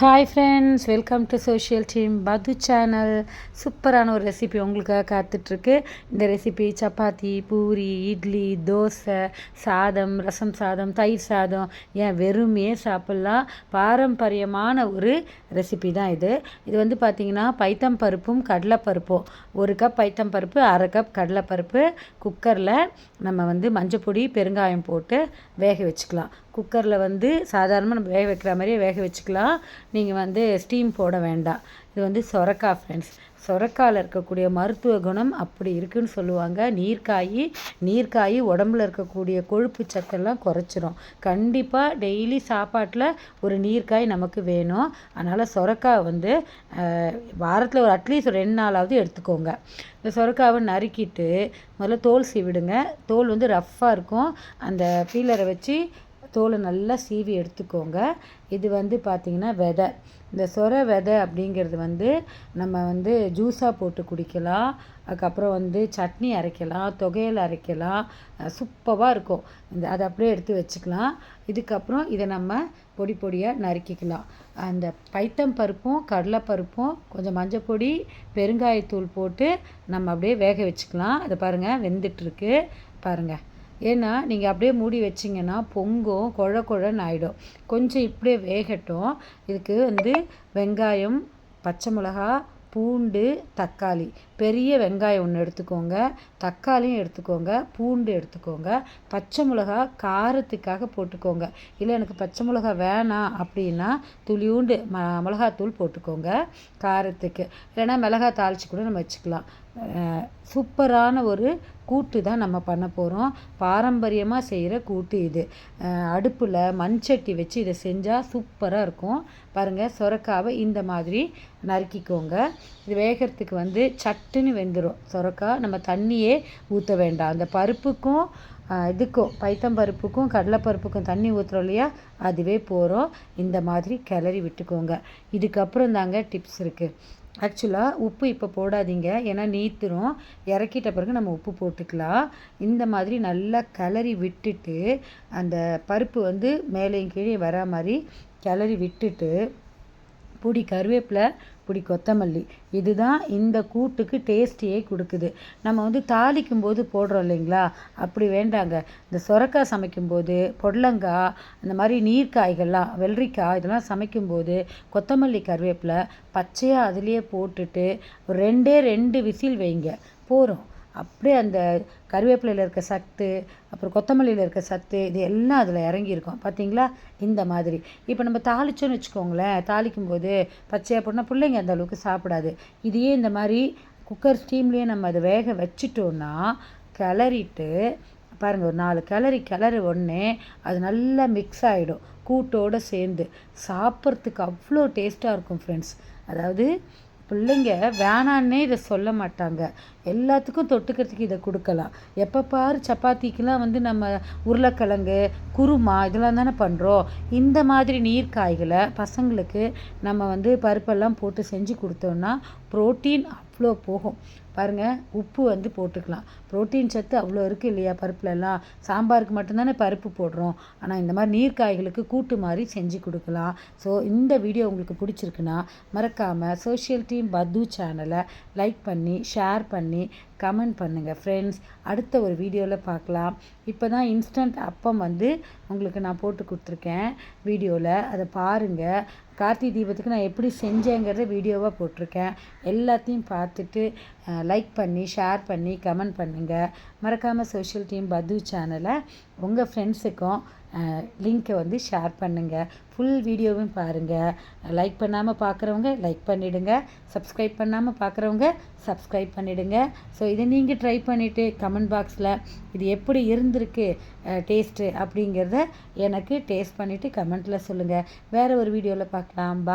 Hi friends welcome to social team பது channel சூப்பரான ஒரு ரெசிபி உங்களுக்காக காத்துட்ருக்கு இந்த ரெசிபி சப்பாத்தி பூரி இட்லி தோசை சாதம் ரசம் சாதம் தயிர் சாதம் ஏன் வெறுமையே சாப்பிட்லாம். பாரம்பரியமான ஒரு ரெசிபி தான் இது. இது வந்து பார்த்திங்கன்னா பைத்தம் பருப்பும் கடலைப்பருப்பும். ஒரு கப் பைத்தம் பருப்பு அரை கப் கடலைப்பருப்பு. குக்கரில் நம்ம வந்து மஞ்சப்பொடி பெருங்காயம் போட்டு வேக வச்சுக்கலாம். குக்கரில் வந்து சாதாரணமாக நம்ம வேக வைக்கிற மாதிரியே வேக வச்சுக்கலாம். நீங்கள் வந்து ஸ்டீம் போட வேண்டாம். இது வந்து சொரக்காய் ஃப்ரெண்ட்ஸ் சொரக்காயில் இருக்கக்கூடிய மருத்துவ குணம் அப்படி இருக்குன்னு சொல்லுவாங்க. நீர்க்காய் நீர்க்காய் உடம்புல இருக்கக்கூடிய கொழுப்பு சத்தெல்லாம் குறைச்சிரும். கண்டிப்பாக டெய்லி சாப்பாட்டில் ஒரு நீர்க்காய் நமக்கு வேணும். அதனால் சொரக்காய் வந்து வாரத்தில் ஒரு அட்லீஸ்ட் ஒரு ரெண்டு நாளாவது எடுத்துக்கோங்க. இந்த சொரக்காவை நறுக்கிட்டு முதல்ல தோல் சீவிடுங்க. தோல் வந்து ரஃப்பாக இருக்கும். அந்த பீலரை வச்சு தோலை நல்லா சீவி எடுத்துக்கோங்க. இது வந்து பார்த்திங்கன்னா விதை. இந்த சொர விதை அப்படிங்கிறது வந்து நம்ம வந்து ஜூஸாக போட்டு குடிக்கலாம். அதுக்கப்புறம் வந்து சட்னி அரைக்கலாம் தொகையில் அரைக்கலாம். சூப்பராக இருக்கும். இந்த அதை அப்படியே எடுத்து வச்சுக்கலாம். இதுக்கப்புறம் இதை நம்ம பொடி பொடியாக நறுக்கிக்கலாம். அந்த பைத்தம் பருப்பும் கடலைப்பருப்பும் கொஞ்சம் மஞ்சள் பொடி பெருங்காயத்தூள் போட்டு நம்ம அப்படியே வேக வச்சுக்கலாம். அதை பாருங்கள் வெந்துட்டுருக்கு. பாருங்கள் ஏன்னா நீங்கள் அப்படியே மூடி வச்சிங்கன்னா பொங்கும் குழ குழன்னு ஆகிடும் கொஞ்சம் இப்படியே வேகட்டும். இதுக்கு வந்து வெங்காயம் பச்சை மிளகா பூண்டு தக்காளி. பெரிய வெங்காயம் ஒன்று எடுத்துக்கோங்க. தக்காளியும் எடுத்துக்கோங்க. பூண்டு எடுத்துக்கோங்க. பச்சை மிளகா காரத்துக்காக போட்டுக்கோங்க. இல்லை எனக்கு பச்சை மிளகா வேணாம் அப்படின்னா துளியூண்டு ம மிளகாத்தூள் போட்டுக்கோங்க காரத்துக்கு. இல்லைன்னா மிளகா தாளித்து கூட நம்ம வச்சுக்கலாம். சூப்பரான ஒரு கூட்டு தான் நம்ம பண்ண போகிறோம் பாரம்பரியமாக செய்கிற கூட்டு இது. அடுப்பில் மண்சட்டி வச்சு இதை செஞ்சால் சூப்பராக இருக்கும். பாருங்கள் சுரக்காவை இந்த மாதிரி நறுக்கிக்கோங்க. இது வேகிறதுக்கு வந்து சட்டுன்னு வெந்துடும் சுரக்காய் நம்ம தண்ணியே ஊற்ற வேண்டாம். அந்த பருப்புக்கும் இதுக்கும் பைத்தம்பருப்புக்கும் கடலைப்பருப்புக்கும் தண்ணி ஊற்றுறோம் இல்லையா? அதுவே போகிறோம் இந்த மாதிரி கிளறி விட்டுக்கோங்க. இதுக்கப்புறம் தாங்க டிப்ஸ் இருக்குது ஆக்சுவலாக உப்பு இப்போ போடாதீங்க. ஏன்னா நீத்துரும். இறக்கிட்ட பிறகு நம்ம உப்பு போட்டுக்கலாம். இந்த மாதிரி நல்லா கிளறி விட்டுட்டு அந்த பருப்பு வந்து மேலேயும் கீழே வரா மாதிரி கிளறி விட்டுட்டு பொடி கருவேப்பிலை பிடி கொத்தமல்லி. இதுதான் இந்த கூட்டுக்கு டேஸ்டியே கொடுக்குது. நம்ம வந்து தாளிக்கும் போது போடுறோம் இல்லைங்களா? அப்படி வேண்டாங்க. இந்த சுரக்காய் சமைக்கும்போது பொடலங்காய் இந்த மாதிரி நீர்க்காய்கள்லாம் வெள்ளரிக்காய் இதெல்லாம் சமைக்கும்போது கொத்தமல்லி கருவேப்பிலை பச்சையாக அதுலேயே போட்டுட்டு ஒரு ரெண்டே ரெண்டு விசில் வைங்க. போகிறோம் அப்படியே அந்த கருவேப்பிலையில் இருக்க சத்து அப்புறம் கொத்தமல்லியில் இருக்க சத்து இது எல்லாம் அதில் இறங்கியிருக்கும். பார்த்தீங்களா இந்த மாதிரி. இப்போ நம்ம தாளிச்சோன்னு வச்சுக்கோங்களேன் தாளிக்கும் போது பச்சையாக போனால் பிள்ளைங்க அந்த அளவுக்கு சாப்பிடாது. இதையே இந்த மாதிரி குக்கர் ஸ்டீம்லேயே நம்ம அதை வேக வச்சுட்டோன்னா கிளறிட்டு பாருங்கள் ஒரு நாலு கிளறி கிளறு ஒன்று அது நல்லா மிக்ஸ் ஆகிடும் கூட்டோடு சேர்ந்து. சாப்பிட்றதுக்கு அவ்வளோ டேஸ்ட்டாக இருக்கும் ஃப்ரெண்ட்ஸ் அதாவது பிள்ளைங்க வேணான்னே இதை சொல்ல மாட்டாங்க. எல்லாத்துக்கும் தொட்டுக்கிறதுக்கு இதை கொடுக்கலாம். எப்போ பாரு சப்பாத்திக்கெலாம் வந்து நம்ம உருளைக்கிழங்கு குருமா இதெல்லாம் தானே பண்ணுறோம் இந்த மாதிரி நீர் காய்களை பசங்களுக்கு நம்ம வந்து பருப்பெல்லாம் போட்டு செஞ்சு கொடுத்தோன்னா ப்ரோட்டீன் அவ்வளோ போகும். பாருங்கள் உப்பு வந்து போட்டுக்கலாம். ப்ரோட்டீன் சத்து அவ்வளோ இருக்குது இல்லையா பருப்புலலாம்? சாம்பாருக்கு மட்டும்தானே பருப்பு போடுறோம். ஆனால் இந்த மாதிரி நீர்க்காய்களுக்கு கூட்டு மாதிரி செஞ்சு கொடுக்கலாம். ஸோ இந்த வீடியோ உங்களுக்கு பிடிச்சிருக்குன்னா மறக்காமல் சோஷியல் டீம் பத்து சேனலை லைக் பண்ணி ஷேர் பண்ணி கமெண்ட் பண்ணுங்கள் ஃப்ரெண்ட்ஸ் அடுத்த ஒரு வீடியோவில் பார்க்கலாம் இப்போ தான் இன்ஸ்டன்ட் அப்பம் வந்து உங்களுக்கு நான் போட்டு கொடுத்துருக்கேன் வீடியோவில் அதை பாருங்கள் கார்த்திகை தீபத்துக்கு நான் எப்படி செஞ்சேங்கிறத வீடியோவாக போட்டிருக்கேன். எல்லாத்தையும் பார்த்துட்டு லைக் பண்ணி ஷேர் பண்ணி கமெண்ட் பண்ணுங்கள் மறக்காமல் சோஷியல் டீம் பது சேனலை உங்கள் ஃப்ரெண்ட்ஸுக்கும் லிங்க்கை வந்து ஷேர் பண்ணுங்கள் ஃபுல் வீடியோவும் பாருங்கள் லைக் பண்ணாமல் பார்க்குறவங்க லைக் பண்ணிவிடுங்க சப்ஸ்கிரைப் பண்ணாமல் பார்க்குறவங்க சப்ஸ்கிரைப் பண்ணிவிடுங்க ஸோ இதை நீங்கள் ட்ரை பண்ணிவிட்டு கமெண்ட் பாக்ஸில் இது எப்படி இருந்திருக்கு டேஸ்ட்டு அப்படிங்கிறத எனக்கு டேஸ்ட் பண்ணிவிட்டு கமெண்ட்டில் சொல்லுங்கள் வேறு ஒரு வீடியோவில் பார்க்கலாம். பா